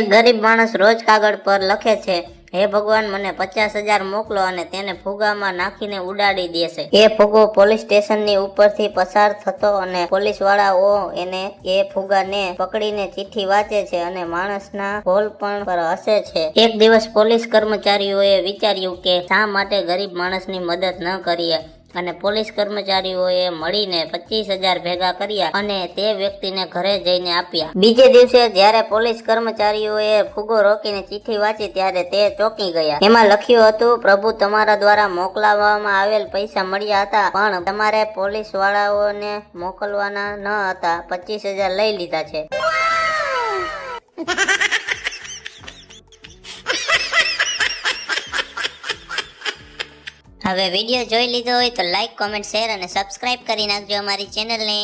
એક ગરીબ માણસ રોજ કાગળ પર લખે છે, હે ભગવાન, મને પચાસ હજાર મોકલો અને તેને ફુગામાં નાખીને ઉડાડી દેશે. એ ફુગો પોલીસ સ્ટેશનની ઉપરથી પસાર થતો અને પોલીસ વાળાઓ એને એ ફુગાને પકડીને ચિઠ્ઠી વાંચે છે અને માણસના હોલ પણ હસે છે. એક દિવસ પોલીસ કર્મચારીઓએ વિચાર્યું કે શા માટે ગરીબ માણસની મદદ ન કરીએ? અને પોલીસ કર્મચારીઓએ મળીને પચીસ હજાર ભેગા કર્યા અને તે વ્યક્તિને ઘરે જઈને આપ્યા. બીજે દિવસે જ્યારે પોલીસ કર્મચારીઓએ ફુગો રોકીને ચિઠ્ઠી વાંચી ત્યારે તે ચોંકી ગયા. એમાં લખ્યું હતું, પ્રભુ તમારા દ્વારા મોકલાવવામાં આવેલ પૈસા મળ્યા હતા, પણ તમારે પોલીસ વાળાઓને મોકલવાના ન હતા. પચીસ હજાર લઈ લીધા છે. હવે વીડિયો જોઈ લીધો હોય તો લાઈક કોમેન્ટ શેર અને સબસ્ક્રાઇબ કરી નાખજો અમારી ચેનલને